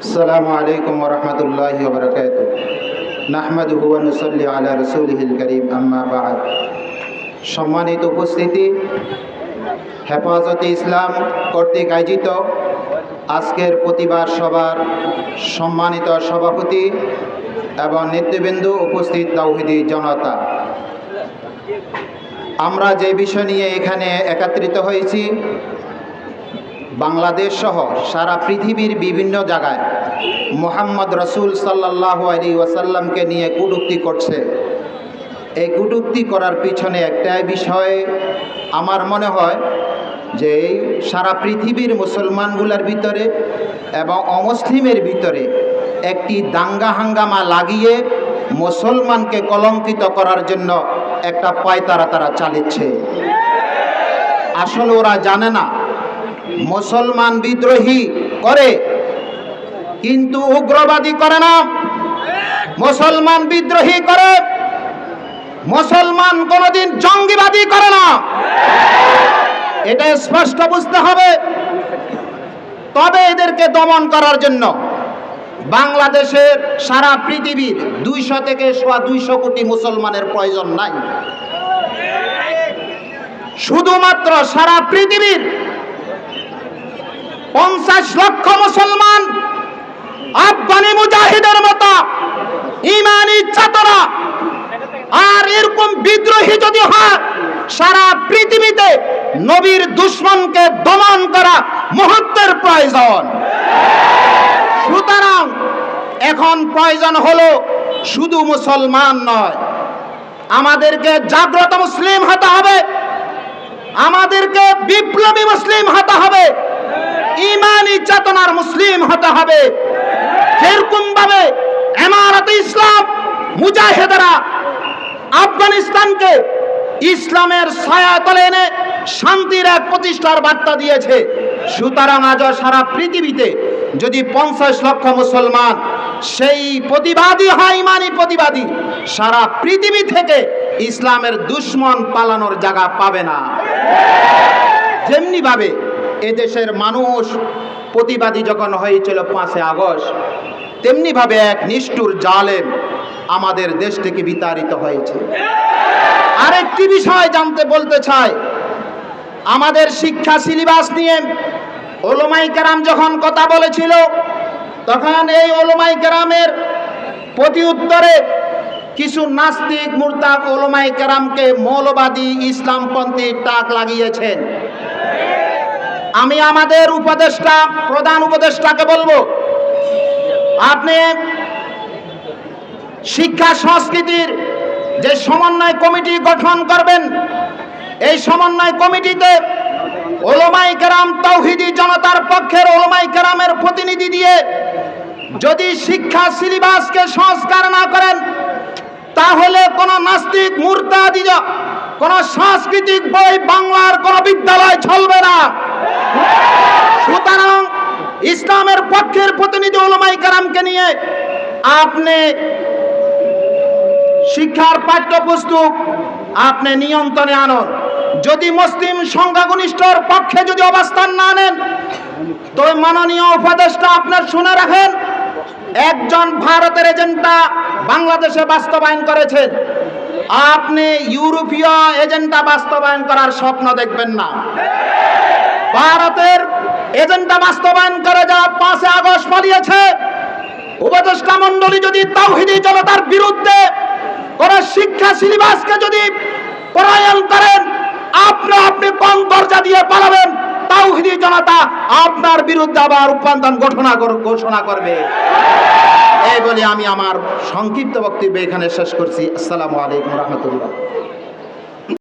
السلام عليكم ورحمة الله وبركاته نحمده ونصلي على رسوله الكريم أما بعد সম্মানিত উপস্থিতি হেফাজতে ইসলাম কর্তৃক আয়োজিত আজকের প্রতিবার সভার সম্মানিত সভাপতি এবং নেতৃবৃন্দ উপস্থিত তাওহিদি জনতা আমরা যে বিষয় নিয়ে এখানে একত্রিত হয়েছি বাংলাদেশ সহ সারা পৃথিবীর বিভিন্ন জায়গায় মোহাম্মদ রসুল সাল্লাহ আলী ওয়াসাল্লামকে নিয়ে কটূক্তি করছে। এই কটূক্তি করার পিছনে একটাই বিষয়, আমার মনে হয় যে এই সারা পৃথিবীর মুসলমানগুলোর ভিতরে এবং অমুসলিমের ভিতরে একটি দাঙ্গা হাঙ্গামা লাগিয়ে মুসলমানকে কলঙ্কিত করার জন্য একটা পায়তারা তারা চালিচ্ছে। আসলে ওরা জানে না মুসলমান বিদ্রোহী করে, কিন্তু উগ্রবাদী করে না। মুসলমান বিদ্রোহী করে, মুসলমান কোনোদিন জঙ্গিবাদী করে না। এটা স্পষ্ট বুঝতে হবে। তবে এদেরকে দমন করার জন্য বাংলাদেশের সারা পৃথিবীর দুইশো থেকে সোয়া দুইশো কোটি মুসলমানের প্রয়োজন নাই। শুধুমাত্র সারা পৃথিবীর পঞ্চাশ লক্ষ মুসলমান আফগানি মুজাহিদের মতো ইমানি চেতনা আর এরকম বিদ্রোহী যদি হয়, সারা পৃথিবীতে নবীর দুশ্মনকে দমন করা মুহূর্তের প্রয়োজন। সুতরাং এখন প্রয়োজন হলো শুধু মুসলমান নয়, আমাদেরকে জাগ্রত মুসলিম হতে হবে, আমাদেরকে বিপ্লবী মুসলিম হতে হবে ইমানি চেতনার মুসলিম হতে হবে। যেরকম ভাবে এমারত ইসলাম মুজাহিদেরা আফগানিস্তানকে ইসলামের ছায়াতলে এনে শান্তির এক প্রতিষ্ঠার বার্তা দিয়েছে। সুতরাং আজ সারা পৃথিবীতে যদি পঞ্চাশ লক্ষ মুসলমান সেই প্রতিবাদী হয়, ইমানি প্রতিবাদী, সারা পৃথিবী থেকে ইসলামের দুশ্মন পালানোর জায়গা পাবে না। যেমনিভাবে এদেশের মানুষ প্রতিবাদী যখন হয়েছিল পাঁচে আগস্ট, তেমনিভাবে এক নিষ্ঠুর জালেম আমাদের দেশ থেকে বিতাড়িত হয়েছে। আরেকটি বিষয় জানতে বলতে চাই, আমাদের শিক্ষা সিলেবাস নিয়ে ওলোমাই কেরাম যখন কথা বলেছিল, তখন এই ওলোমাই কেরামের প্রতি উত্তরে কিছু নাস্তিক মুরতাক ওলোমাই কেরামকে মৌলবাদী ইসলামপন্থী টাক লাগিয়েছেন। আমি আমাদের উপদেষ্টা, প্রধান উপদেষ্টাকে বলব, আপনি শিক্ষা সংস্কৃতির যে সমন্বয় কমিটি গঠন করবেন, এই সমন্বয় কমিটিতে ওলমাই কেরাম তৌহিদি জনতার পক্ষের ওলমাই কেরামের প্রতিনিধি দিয়ে যদি শিক্ষা সিলেবাসকে সংস্কার না করেন, তাহলে কোন নাস্তিক মূর্তাদি কোন সাংস্কৃতিক বই, বাংলার কোন বিদ্যালয় চলবে না। সুতরাং ইসলামের পক্ষের প্রতিনিধি ওলমাই কারামকে নিয়ে আপনি শিক্ষার পাঠ্যপুস্তক আপনি নিয়ন্ত্রণে আনুন। যদি মুসলিম সংখ্যাগরিষ্ঠর পক্ষে যদি অবস্থান না নেন, তো মাননীয় উপদেষ্টা আপনার শুনে রাখেন, একজন ভারতের এজেন্টটা বাংলাদেশে বাস্তবায়ন করেছেন। আপনি ইউরোপীয় এজেন্ডা বাস্তবায়ন করার স্বপ্ন দেখবেন না। ভারতের এজেন্ডা বাস্তবায়ন করে যা পাঁচে আগস্ট পালিয়েছে। উপদেষ্টা মন্ডলী যদি তাওহিদি জনতার বিরুদ্ধে কোন শিক্ষা সিলেবাসকে যদি প্রণয়ন করেন, আপনি আপনি কোন দরজা দিয়ে পালাবেন, তাওহিদি জনতা আপনার বিরুদ্ধে আবার রূপান্তর কর- ঘোষণা করবে। এই বলে আমি আমার সংক্ষিপ্ত বক্তব্য এখানে শেষ করছি। আসসালামু আলাইকুম রহমতুল্লাহ।